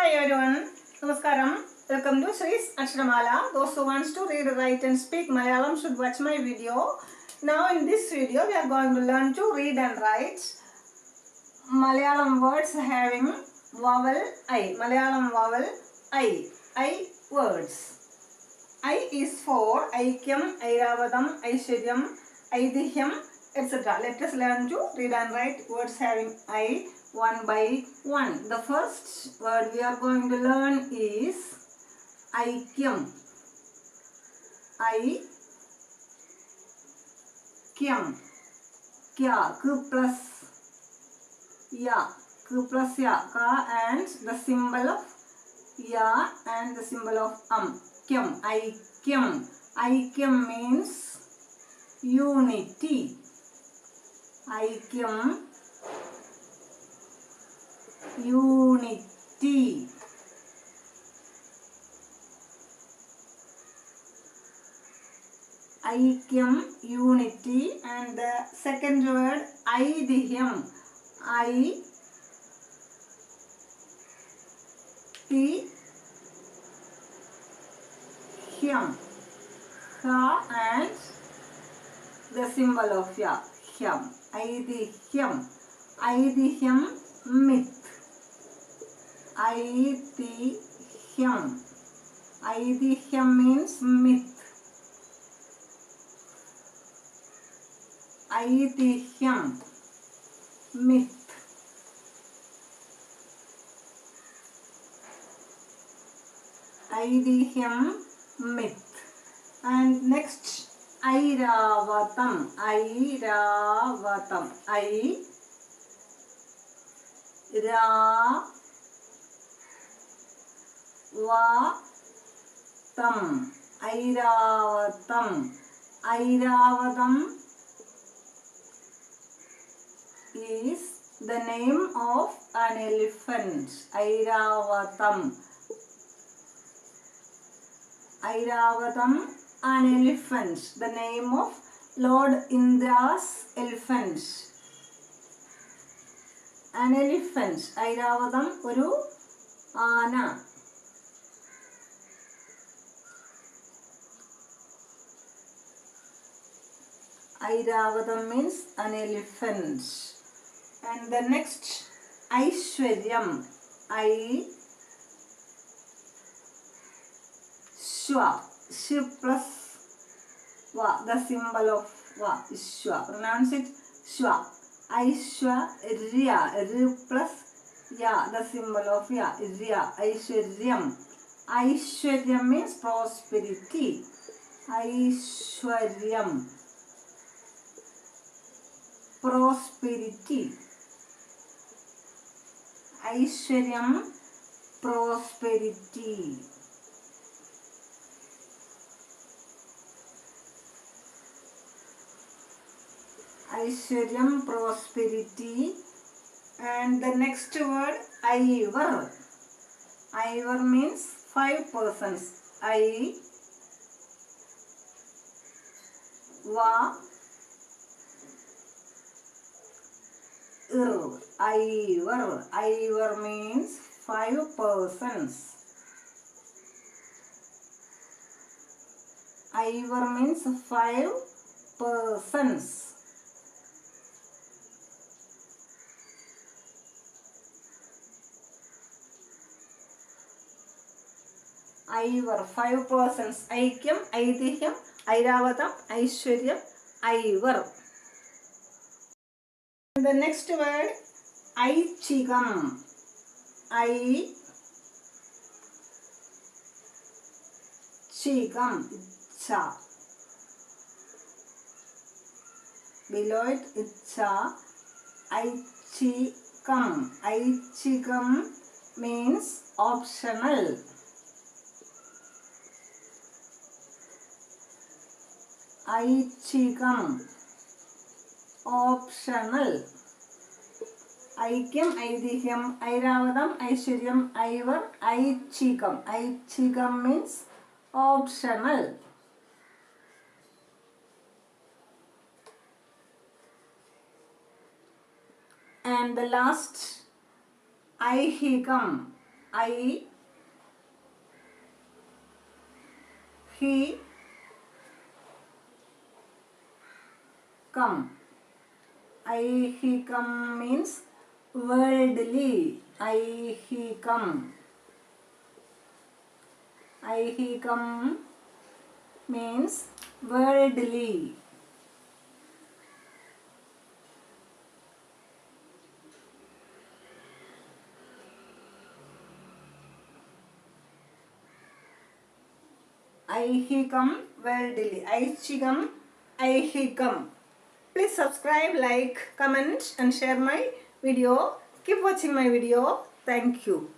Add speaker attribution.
Speaker 1: Hi everyone, Namaskaram. Welcome to Sri's Aksharamala. Those who wants to read, write and speak Malayalam should watch my video. Now in this video we are going to learn to read and write Malayalam words having vowel I. Malayalam vowel I. I words. I is for Aikyam, Airavatam, Aishwaryam, Aidhihyam, etc. Let us learn to read and write words having I one by one. The first word we are going to learn is Aikyam. I Kyam. Kya, K plus Ya, K plus Ya, Ka and the symbol of Ya and the symbol of Am. Kyam, Aikyam. Aikyam means unity. Aikyam, unity. Aikyam, unity, and the second word Aidhihyam. I T Hyam. Ha and the symbol of Ya. Hyam. Aidhihyam. Aidhihyam myth. Aidhihyam. Aidhihyam means myth. Aidhihyam myth. Aidhihyam myth. And next Airavatam. Airavatam. I വാതം Airavatam. Airavatam is the name of an elephant Airavatam. Airavatam an elephant the name of lord Indra's elephant an elephant Airavatam ഒരു ആന. Airavatam means an elephant. And the next, Aishwaryam. I, Shwa. Shiv plus Va, the symbol of Va, Shwa. Pronounce it Shwa. Aishwarya, R plus Ya, the symbol of Ya, Ria. Aishwaryam. Aishwaryam means prosperity. Aishwaryam. Prosperity. Aishwaryam. Prosperity. Aishwaryam, prosperity. And the next word, Ivar. Ivar means five persons. I, Va, Ir. Ivar. Ivar means five persons. Ivar means five persons. Ivor five persons ഐക്യം ഐതിഹ്യം ഐരാവതം ഐശ്വര്യം ഐവർ The next word, Aichikam. I chigam Cha. Below it, cha. I chigam. Aichikam. chigam means optional. Aichikam optional ഐക്യം ഐതിഹ്യം ഐരാവതം ഐശ്വര്യം ഐവർ ഐച്ഛികം ഐച്ഛികം means optional and the last ഐഹികം I he come Aihikam means worldly. Aihikam. Aihikam means worldly. ऐहिकं वर्डलि ऐच्छिकम् ऐहिकम् please subscribe like comment and share my video. Keep watching my video. Thank you